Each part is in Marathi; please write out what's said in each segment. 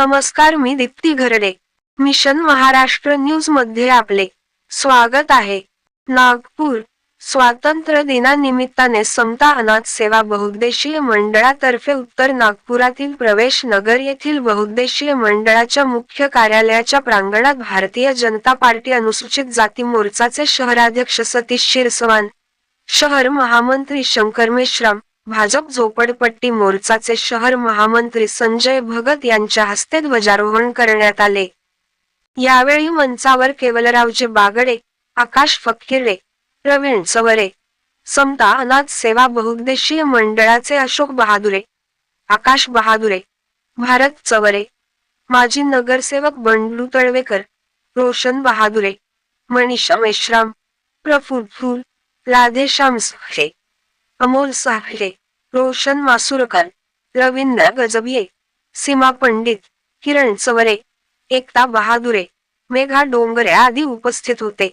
नमस्कार मी दीप्ती घरडे. मिशन महाराष्ट्र न्यूजमध्ये आपले स्वागत आहे. नागपूर स्वातंत्र्य दिनानिमित्ताने समता अनाथ सेवा बहुउद्देशीय मंडळातर्फे उत्तर नागपुरातील प्रवेश नगर येथील बहुउद्देशीय मंडळाच्या मुख्य कार्यालयाच्या प्रांगणात भारतीय जनता पार्टी अनुसूचित जाती मोर्चाचे शहराध्यक्ष सतीश शिरसवान शहर महामंत्री शंकर मेश्राम भाजप झोपडपट्टी मोर्चाचे शहर महामंत्री संजय भगत यांच्या हस्ते ध्वजारोहण करण्यात आले. यावेळी मंचावर केवलरावचे बागडे आकाश फक्किरे प्रवीण चवरे समता अनाथ सेवा बहुउद्देशीय मंडळाचे अशोक बहादुरे आकाश बहादुरे भारत चवरे माजी नगरसेवक बंडलू तळवेकर रोशन बहादुरे मनीषा मेश्राम प्रफुल फुल राधेश्याम हे अमोल साखरे रोशन मासुरकर रवींद्र गजबिये सीमा पंडित किरण चवरे एकता बहादुरे मेघा डोंगरे आदी उपस्थित होते.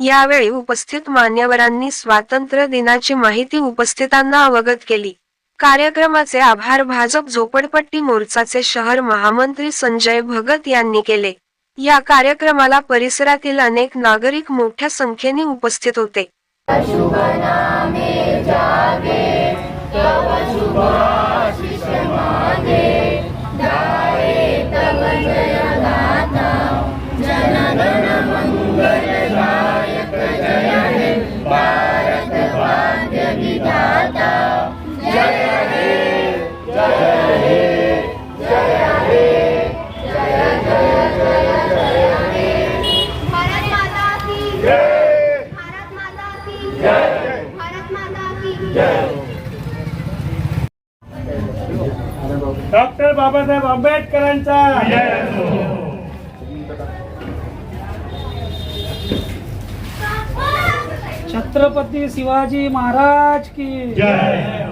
यावेळी उपस्थित मान्यवरांनी स्वातंत्र्य दिनाची माहिती उपस्थितांना अवगत केली. कार्यक्रमाचे आभार भाजप झोपडपट्टी मोर्चाचे शहर महामंत्री संजय भगत यांनी केले. या कार्यक्रमाला परिसरातील अनेक नागरिक मोठ्या संख्येने उपस्थित होते. भारत बाबासाहेब आंबेडकरांचा. छत्रपती शिवाजी महाराज की जय.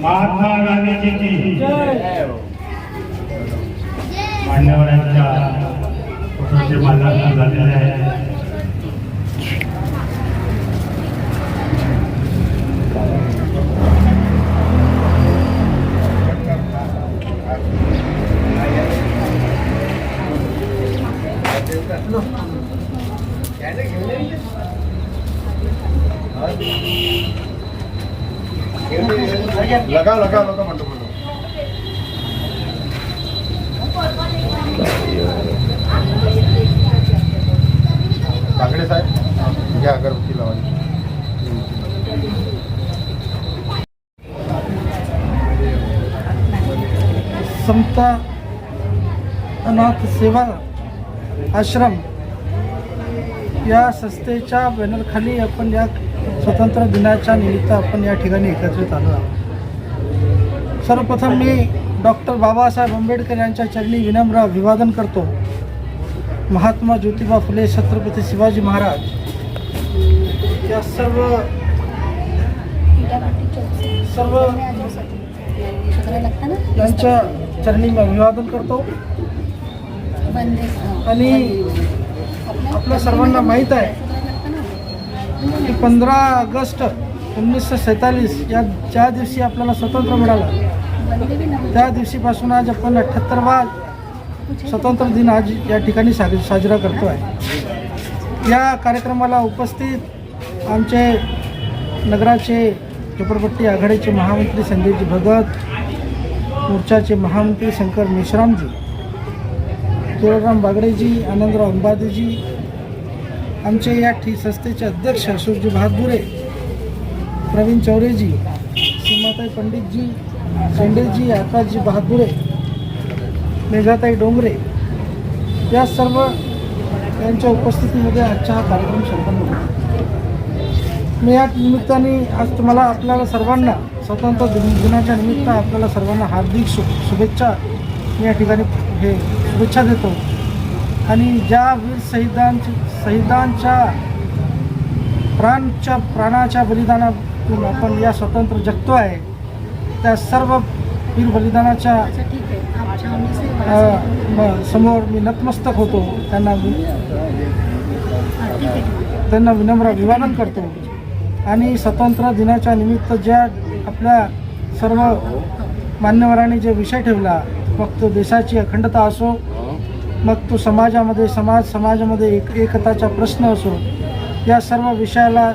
महात्मा गांधीजी की जय. मान्यवरांच्या फोटोचे मालार्पण झालेले आहे लगा म्हणतो काकडे साहेब घ्या अगरबत्ती लावायची. समता अनाथ सेवा आश्रम या संस्थेच्या बॅनरखाली आपण या स्वतंत्र दिनाच्या निमित्त आपण या ठिकाणी एकत्रित आलो आहोत. सर्वप्रथम मी डॉक्टर बाबासाहेब आंबेडकर यांच्या चरणी विनम्र अभिवादन करतो. महात्मा ज्योतिबा फुले छत्रपती शिवाजी महाराज. या सर्व सर्व यांच्या चरणी मी अभिवादन करतो. आणि आपल्या सर्वांना माहीत आहे की पंधरा ऑगस्ट एकोणीसशे सैतालीस या ज्या दिवशी आपल्याला स्वतंत्र मिळालं त्या दिवशीपासून आज आपण अठ्ठ्याहत्तरवा स्वतंत्र दिन आज या ठिकाणी साज साजरा करतो आहे या कार्यक्रमाला उपस्थित आमचे नगराचे झोपडपट्टी आघाडीचे महामंत्री संजयजी भगत मोर्चाचे महामंत्री शंकर मेश्रामजी तुळाराम बागडेजी आनंदराव अंबादेजी आमचे या ठी संस्थेचे अध्यक्ष अशोकजी बहादुरे प्रवीण चौरेजी सीमाताई पंडितजी शेंडेजी आकाशजी बहादुरे मेघाताई डोंगरे या सर्व यांच्या उपस्थितीमध्ये आजचा हा कार्यक्रम संपन्न होतो. मी या निमित्ताने आज तुम्हाला आपल्याला सर्वांना स्वतंत्र दिनाच्या निमित्त आपल्याला सर्वांना हार्दिक शु शुभेच्छा मी या ठिकाणी हे शुभेच्छा देतो. आणि ज्या वीर शहीदांची शहीदांच्या प्राणच्या प्राणाच्या बलिदानातून आपण या स्वतंत्र जगतो आहे त्या सर्व वीर बलिदानाच्या समोर मी नतमस्तक होतो. त्यांना त्यांना विनम्र अभिवादन करतो. आणि स्वतंत्र दिनाच्या निमित्त ज्या आपल्या सर्व मान्यवरांनी जे विषय ठेवला मग तो देशाची अखंडता असो मग तो समाजामध्ये समाज समाजामध्ये एक एकताचा प्रश्न असो या सर्व विषयाला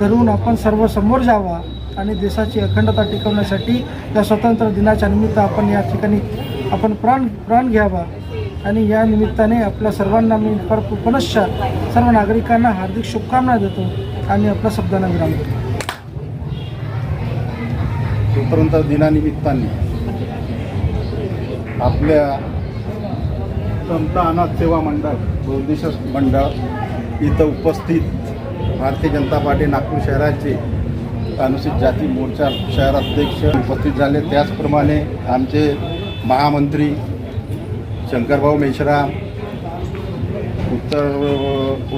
धरून आपण सर्व समोर जावा आणि देशाची अखंडता टिकवण्यासाठी या स्वतंत्र दिनाच्या निमित्त आपण या ठिकाणी आपण प्राण प्राण घ्यावा. आणि या निमित्ताने आपल्या सर्वांना मी पर पुनश्च सर्व नागरिकांना हार्दिक शुभकामना देतो आणि आपल्या शब्दांना विराम देतो. स्वतंत्र दिनानिमित्ताने आपल्या संत अनाथ सेवा मंडळ. बहुद्देश मंडळ. इथं उपस्थित भारतीय जनता पार्टी नागपूर शहराचे अनुसूचित जाती मोर्चा शहर अध्यक्ष उपस्थित झाले. त्याचप्रमाणे आमचे महामंत्री शंकरभाऊ मेश्राम उत्तर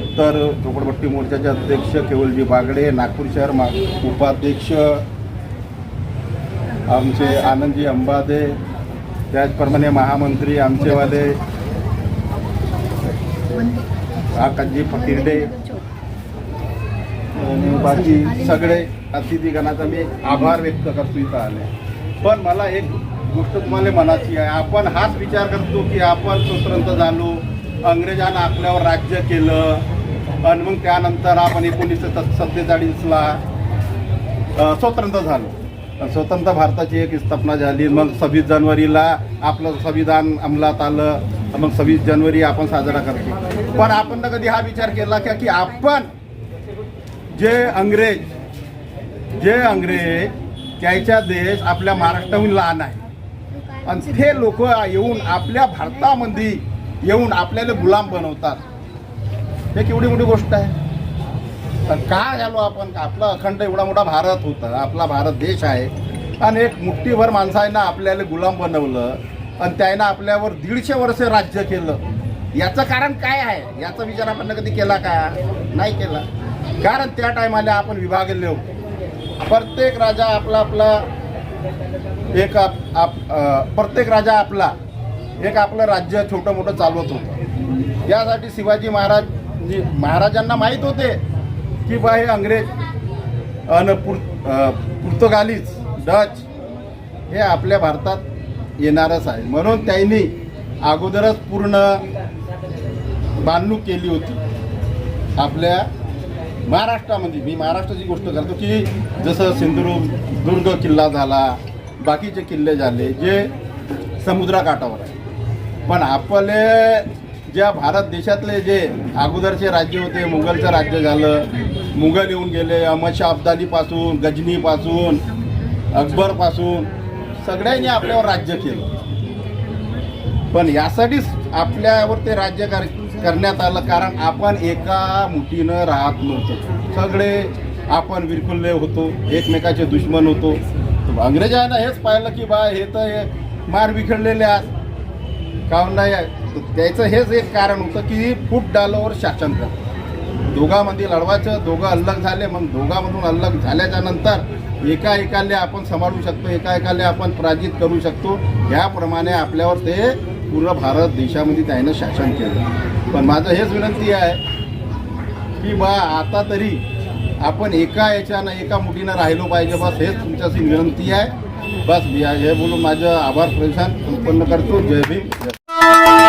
उत्तर झोपडपट्टी मोर्चाचे अध्यक्ष केवलजी बागडे नागपूर शहर मा उपाध्यक्ष आमचे आनंदजी अंबादे त्याचप्रमाणे महामंत्री आमचेवाले आकाशजी फकीरडे. आणि बाकी सगळे अतिथीगणाचा मी आभार व्यक्त करतो इथं आले. पण मला एक गोष्ट तुम्हाला मनाची आहे. आपण हाच विचार करतो की आपण स्वतंत्र झालो अंग्रेजानं आपल्यावर राज्य केलं आणि मग त्यानंतर आपण एकोणीसशे सत्तेचाळीसला स्वतंत्र झालो. स्वतंत्र भारताची एक स्थापना झाली. मग सव्वीस जानेवारीला आपलं संविधान अंमलात आलं. मग सव्वीस जानेवारी आपण साजरा करतो. पण आपण ना कधी हा विचार केला का की आपण जे अंग्रेज जे अंग्रेज त्याच्या देश आपल्या महाराष्ट्राहून लहान आहे. आणि ते लोक येऊन आपल्या भारतामध्ये येऊन आपल्याला गुलाम बनवतात. हे केवढी मोठी गोष्ट आहे. तर का झालो आपण? आपला अखंड एवढा मोठा भारत होता आपला भारत देश आहे. आणि एक मुठ्ठीभर माणसांना आपल्याला गुलाम बनवलं आणि त्यानं आपल्यावर दीडशे वर्ष राज्य केलं. याचं कारण काय आहे? याचा विचार आपण कधी केला का? नाही केला. कारण त्या टायमाला आपण विभागले होतो. प्रत्येक राजा आपला आपला एक आप, आप प्रत्येक राजा आपला एक आपलं राज्य छोटं मोठं चालवत होतं. यासाठी शिवाजी महाराज महाराजांना माहीत होते की बा हे अंग्रेज अन पुर पुर्तगालीज डच हे आपल्या भारतात येणारच आहे. म्हणून त्यांनी अगोदरच पूर्ण बांधणूक केली होती. आपल्या महाराष्ट्रामध्ये मी महाराष्ट्राची गोष्ट करतो की जसं सिंधुदुर्ग दुर्ग किल्ला झाला बाकीचे किल्ले झाले जे समुद्राकाठावर आहे. पण आपले ज्या भारत देशातले जे अगोदरचे राज्य होते मुघलचं राज्य झालं मुघल येऊन गेले अहमद शाह अब्दालीपासून गजनीपासून अकबरपासून सगळ्यांनी आपल्यावर राज्य केलं. पण यासाठीच आपल्यावर ते राज्य कर करण्यात आलं कारण आपण एका मुठीनं राहत नव्हतो. सगळे आपण विरकुल्ले होतो एकमेकाचे दुश्मन होतो. अंग्रेजांना हेच पाहिलं की बा हे तर मार विखडलेले आहेत काहून नाही त्याचं हेच एक कारण होतं की फूट डालोवर शासन कर दोघांमध्ये लढवायचं दोघं अलग झाले मग दोघांमधून अलग झाल्याच्यानंतर एका एकाले आपण सांभाळू शकतो एका एकाले आपण पराजित करू शकतो. ह्याप्रमाणे आपल्यावर ते पूर्ण भारत देशामध्ये त्यानं शासन केलं. पण माझं हेच विनंती आहे की बा आता तरी आपण एका याच्यानं एका मुठीनं राहिलो पाहिजे बस हेच तुमच्याशी विनंती आहे. बस हे बोलून माझं आभार प्रशांत संपन्न करतो. जय भीम जय